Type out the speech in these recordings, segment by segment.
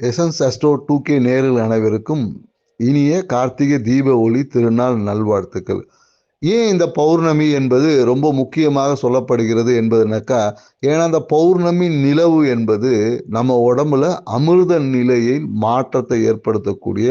Essence Astro two K நேரில் அனைவருக்கும் இனிய கார்த்திகை தீப ஒளி திருநாள் நல்வாழ்த்துக்கள். ஏன் இந்த பௌர்ணமி என்பது ரொம்ப முக்கியமாக சொல்லப்படுகிறது என்பதுனாக்கா ஏன்னா அந்த பௌர்ணமி நிலவு என்பது நம்ம உடம்புல அமிர்த நிலையில் மாற்றத்தை ஏற்படுத்தக்கூடிய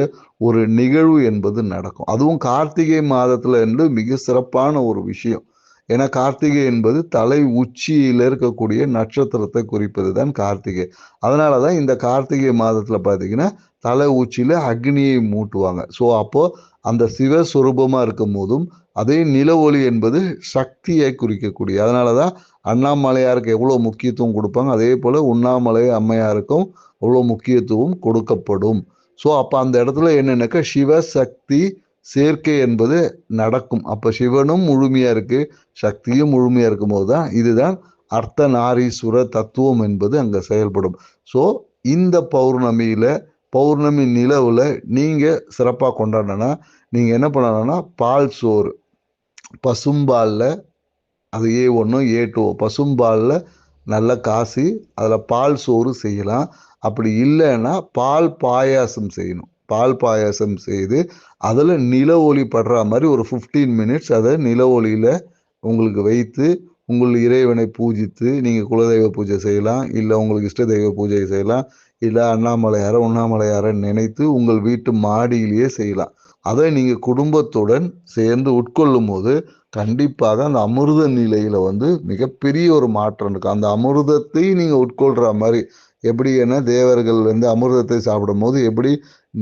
ஒரு நிகழ்வு என்பது நடக்கும். அதுவும் கார்த்திகை மாதத்தில் என்று மிக சிறப்பான ஒரு விஷயம். ஏன்னா கார்த்திகை என்பது தலை உச்சியில் இருக்கக்கூடிய நட்சத்திரத்தை குறிப்பது தான் கார்த்திகை. அதனால தான் இந்த கார்த்திகை மாதத்தில் பார்த்தீங்கன்னா தலை உச்சியில் அக்னியை மூட்டுவாங்க. ஸோ அப்போது அந்த சிவஸ்வரூபமாக இருக்கும் போதும் அதே நில ஒளி என்பது சக்தியை குறிக்கக்கூடிய அதனால தான் அண்ணாமலையாருக்கு எவ்வளோ முக்கியத்துவம் கொடுப்பாங்க அதே போல் உண்ணாமலை அம்மையாருக்கும் அவ்வளோ முக்கியத்துவம் கொடுக்கப்படும். ஸோ அப்போ அந்த இடத்துல என்னென்னாக்கா சிவசக்தி சேர்க்கை என்பது நடக்கும். அப்போ சிவனும் முழுமையாக இருக்குது சக்தியும் முழுமையாக இருக்கும்போது தான் இதுதான் அர்த்த நாரீஸ்வர தத்துவம் என்பது அங்கே செயல்படும். ஸோ இந்த பௌர்ணமியில் பௌர்ணமி நிலவில் நீங்கள் சிறப்பாக கொண்டாடணும்னா நீங்கள் என்ன பண்ணணும்னா பால் சோறு. பசும்பாலில் அது ஏ ஒன்று ஏ டூ பசும்பாலில் நல்லா காசி அதில் பால் சோறு செய்யலாம். அப்படி இல்லைன்னா பால் பாயாசம் செய்யணும். பால் பாயாசம் செய்து அதில் நில ஒளி படுற மாதிரி ஒரு ஃபிஃப்டீன் மினிட்ஸ் அதை நில ஒளியில் உங்களுக்கு வைத்து உங்கள் இறைவனை பூஜித்து நீங்கள் குலதெய்வ பூஜை செய்யலாம் இல்லை உங்களுக்கு இஷ்ட தெய்வ பூஜை செய்யலாம் இல்லை அண்ணாமலையார உண்ணாமலையார நினைத்து உங்கள் வீட்டு மாடியிலேயே செய்யலாம். அதை நீங்கள் குடும்பத்துடன் சேர்ந்து உட்கொள்ளும் போது கண்டிப்பாக அந்த அமிர்த நிலையில் வந்து மிகப்பெரிய ஒரு மாற்றம் இருக்கும் அந்த அமிர்தத்தை நீங்கள் உட்கொள்கிற மாதிரி எப்படி என்ன தேவர்கள் வந்து அமிர்தத்தை சாப்பிடும் போது எப்படி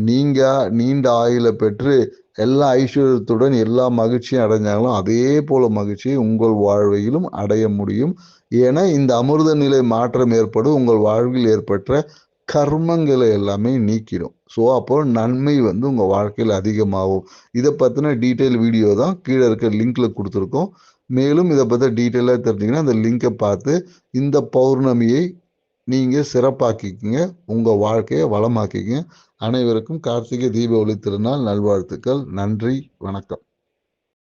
நீங்க நீண்ட ஆயுளை பெற்று எல்லா ஐஸ்வர்யத்துடன் எல்லா மகிழ்ச்சியும் அடைஞ்சாங்களோ அதே போல மகிழ்ச்சியை உங்கள் வாழ்வையிலும் அடைய முடியும். ஏன்னா இந்த அமிர்த நிலை மாற்றம் ஏற்படும். உங்கள் வாழ்வில் ஏற்பட்ட கர்மங்களை எல்லாமே நீக்கிடும். ஸோ அப்போ நன்மை வந்து உங்கள் வாழ்க்கையில் அதிகமாகும். இதை பற்றின டீட்டெயில் வீடியோ தான் கீழே இருக்க லிங்க்ல கொடுத்துருக்கோம். மேலும் இதை பற்றி டீட்டெயிலாக தெரிஞ்சிங்கன்னா அந்த லிங்கை பார்த்து இந்த பௌர்ணமியை நீங்கள் சிறப்பாக்கிக்கிங்க உங்கள் வாழ்க்கையை வளமாக்கிக்கங்க. அனைவருக்கும் கார்த்திகை தீப ஒளி திருநாள் நல்வாழ்த்துக்கள். நன்றி வணக்கம்.